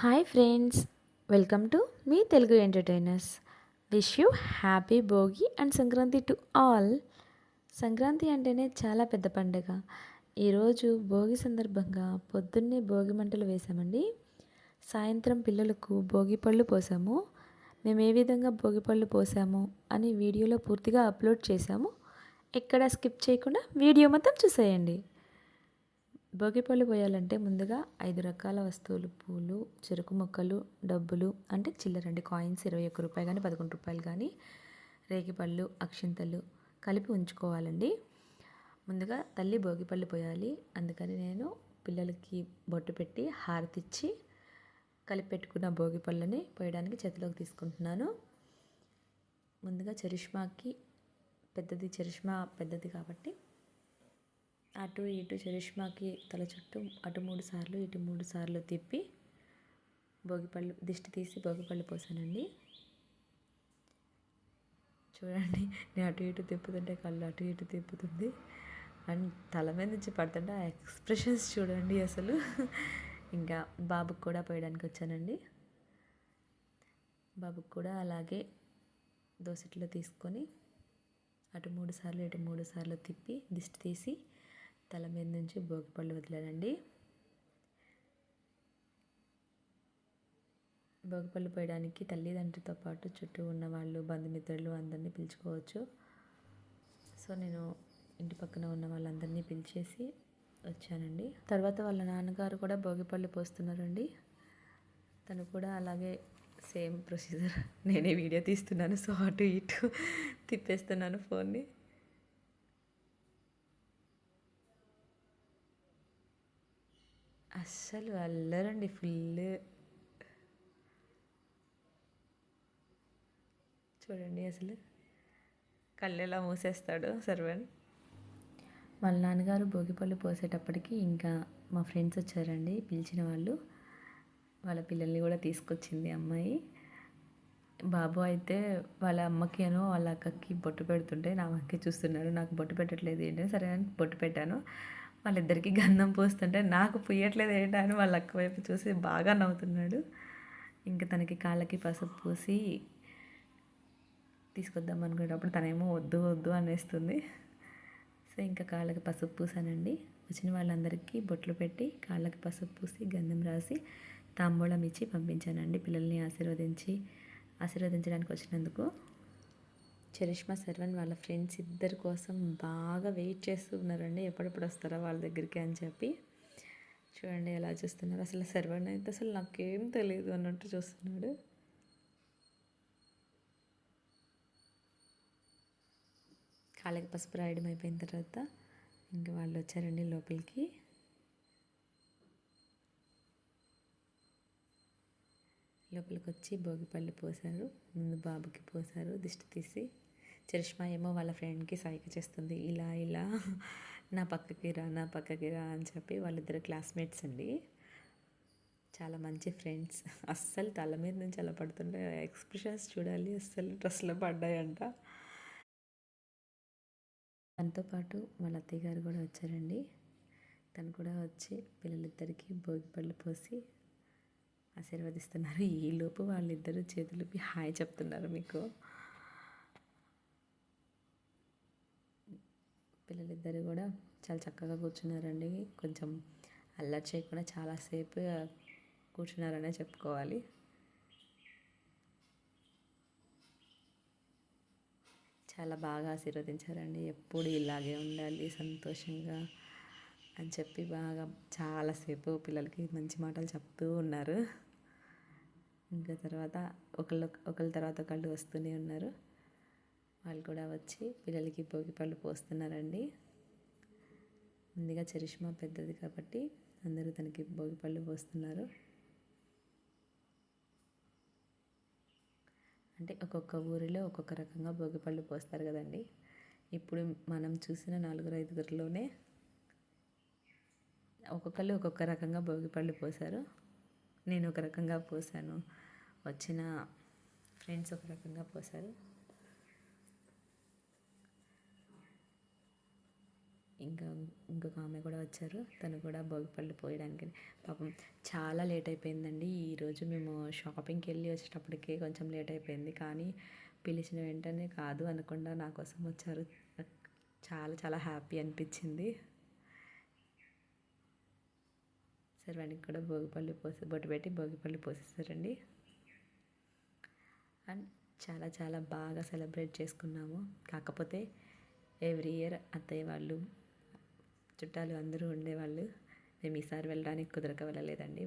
Hi friends welcome to me Telugu entertainers. Wish you happy Bhogi and Sankranti to all. Sankranti అంటేనే చాలా పెద్ద పండుగ. ఈరోజు భోగి సందర్భంగా పొద్దున్నే భోగి మంటలు వేసామండి సాయంత్రం పిల్లలకు భోగి పళ్ళు పోసాము. మేము ఏ విధంగా భోగి పళ్ళు పోసాము అని వీడియోలో పూర్తిగా అప్లోడ్ చేశాము. ఎక్కడ స్కిప్ చేయకుండా వీడియో మొత్తం చూసేయండి. భోగిపళ్ళు పోయాలంటే ముందుగా ఐదు రకాల వస్తువులు పూలు చెరుకు మొక్కలు డబ్బులు అంటే చిల్లరండి కాయిన్స్ ఇరవై ఒక్క రూపాయలు కానీ పదకొండు రూపాయలు కానీ రేగిపళ్ళు అక్షింతలు కలిపి ఉంచుకోవాలండి. ముందుగా తల్లి భోగిపళ్ళు పోయాలి. అందుకని నేను పిల్లలకి బొట్టు పెట్టి హారతిచ్చి కలిపి పెట్టుకున్న భోగి పళ్ళని పోయడానికి చేతిలోకి తీసుకుంటున్నాను. ముందుగా చరిష్మాకి పెద్దది చరిష్మా పెద్దది కాబట్టి అటు ఇటు చరిష్మాకి తల చుట్టూ అటు మూడు సార్లు ఇటు మూడు సార్లు తిప్పి భోగిపళ్ళు దిష్టి తీసి భోగిపళ్ళు పోసానండి. చూడండి నేను అటు ఇటు తిప్పుతుంటే కళ్ళు అటు ఇటు తిప్పుతుంది. అండ్ తల మీద నుంచి పడుతుంటే ఆ ఎక్స్ప్రెషన్స్ చూడండి అసలు. ఇంకా బాబుకి కూడా పోయడానికి వచ్చానండి. బాబుకి కూడా అలాగే దోసట్లో తీసుకొని అటు మూడు సార్లు ఇటు మూడు సార్లు తిప్పి దిష్టి తీసి తల మీద నుంచి భోగిపళ్ళు వదిలానండి. భోగిపళ్ళు పోయడానికి తల్లిదండ్రులతో పాటు చుట్టూ ఉన్న వాళ్ళు బంధుమిత్రులు అందరినీ పిలుచుకోవచ్చు. సో నేను ఇంటి పక్కన ఉన్న వాళ్ళందరినీ పిలిచేసి వచ్చానండి. తర్వాత వాళ్ళ నాన్నగారు కూడా భోగిపళ్ళు పోస్తున్నారండి. తను కూడా అలాగే సేమ్ ప్రొసీజర్. నేనే వీడియో తీస్తున్నాను సో అటు ఇటు తిప్పేస్తున్నాను ఫోన్ని. అస్సలు అల్లరండి ఫుల్ చూడండి అసలు కళ్ళు ఎలా మూసేస్తాడు సర్వన్. వాళ్ళ నాన్నగారు భోగిపళ్ళు పోసేటప్పటికి ఇంకా మా ఫ్రెండ్స్ వచ్చారండి పిలిచిన వాళ్ళు. వాళ్ళ పిల్లల్ని కూడా తీసుకొచ్చింది అమ్మాయి. బాబు అయితే వాళ్ళ అమ్మకి అనో వాళ్ళ అక్కకి బొట్టు పెడుతుంటే నా అమ్మకి చూస్తున్నాడు నాకు బొట్టు పెట్టట్లేదు ఏంటంటే సరే అని బొట్టు పెట్టాను. వాళ్ళిద్దరికీ గంధం పోస్తుంటే నాకు పుయ్యట్లేదు ఏంటా అని వాళ్ళ అక్క వైపు చూసి బాగా నవ్వుతున్నాడు. ఇంకా తనకి కాళ్ళకి పసుపు పూసి తీసుకొద్దాం అనుకునేటప్పుడు తనేమో వద్దు వద్దు అనేస్తుంది. సో ఇంకా కాళ్ళకి పసుపు పూసానండి. వచ్చిన వాళ్ళందరికీ బొట్లు పెట్టి కాళ్ళకి పసుపు పూసి గంధం రాసి తాంబూలం ఇచ్చి పంపించానండి. పిల్లల్ని ఆశీర్వదించి ఆశీర్వదించడానికి వచ్చినందుకు. చరిష్మా శర్వన్ వాళ్ళ ఫ్రెండ్స్ ఇద్దరి కోసం బాగా వెయిట్ చేస్తున్నారండి ఎప్పుడెప్పుడు వస్తారా వాళ్ళ దగ్గరికి అని చెప్పి. చూడండి ఎలా చూస్తున్నారు. అసలు శర్వన్ అయితే అసలు నాకేం తెలియదు అన్నట్టు చూస్తున్నాడు. కాళ్ళకి పసుపు రాయడం అయిపోయిన తర్వాత ఇంకా వాళ్ళు వచ్చారండి లోపలికి. లోపలికి వచ్చి భోగిపళ్ళు పోసారు ముందు బాబుకి పోసారు దిష్టి తీసి చరిష్మా ఏమో వాళ్ళ ఫ్రెండ్కి సైక చేస్తుంది. ఇలా ఇలా నా పక్కకి రా నా పక్కకి రా అని చెప్పి వాళ్ళిద్దరు క్లాస్మేట్స్ అండి. చాలా మంచి ఫ్రెండ్స్. అస్సలు తల మీద నుంచి అలా పడుతుంటే ఎక్స్ప్రెషన్స్ చూడాలి. అస్సలు డ్రెస్లో పడ్డాయంట. దాంతోపాటు వాళ్ళ అత్తయ్య గారు కూడా వచ్చారండి. తను కూడా వచ్చి పిల్లలిద్దరికీ భోగిపళ్ళు పోసి ఆశీర్వదిస్తున్నారు. ఈలోపు వాళ్ళిద్దరూ చేతులపి హాయ్ చెప్తున్నారు మీకు. పిల్లలిద్దరు కూడా చాలా చక్కగా కూర్చున్నారండి. కొంచెం అల్లరి చేయకుండా చాలాసేపు కూర్చున్నారనే చెప్పుకోవాలి. చాలా బాగా ఆశీర్వదించారండి. ఎప్పుడు ఇలాగే ఉండాలి సంతోషంగా అని చెప్పి బాగా చాలాసేపు పిల్లలకి మంచి మాటలు చెప్తూ ఉన్నారు. ఇంకా తర్వాత ఒకళ్ళు ఒకళ్ళ తర్వాత ఒకళ్ళు వస్తూనే ఉన్నారు. వాళ్ళు కూడా వచ్చి పిల్లలకి భోగి పళ్ళు పోస్తున్నారండి. ముందుగా చరిష్మా పెద్దది కాబట్టి అందరూ తనకి భోగి పళ్ళు పోస్తున్నారు. అంటే ఒక్కొక్క ఊరిలో ఒక్కొక్క రకంగా భోగిపళ్ళు పోస్తారు కదండి. ఇప్పుడు మనం చూసిన నాలుగు ఐదుగురిలోనే ఒక్కొక్కళ్ళు ఒక్కొక్క రకంగా భోగిపళ్ళు పోసారు నేను ఒక రకంగా పోసాను. వచ్చిన ఫ్రెండ్స్ ఒక రకంగా పోసారు. ఇంకా ఇంకొక ఆమె కూడా వచ్చారు. తను కూడా భోగిపళ్ళు పోయడానికి పాపం చాలా లేట్ అయిపోయిందండి. ఈరోజు మేము షాపింగ్కి వెళ్ళి వచ్చేటప్పటికే కొంచెం లేట్ అయిపోయింది. కానీ పిలిచిన వెంటనే కాదు అనకుండా నా కోసం వచ్చారు. చాలా చాలా హ్యాపీ అనిపించింది. వాడికి కూడా భోగిపళ్ళు పోసి బొట్టు పెట్టి భోగిపళ్ళు పోసేస్తారండి. అండ్ చాలా చాలా బాగా సెలబ్రేట్ చేసుకున్నాము. కాకపోతే ఎవ్రీ ఇయర్ అత్తయ్య వాళ్ళు చుట్టాలు అందరూ ఉండేవాళ్ళు. మేము ఈసారి వెళ్ళడానికి కుదరక వెళ్ళలేదండి.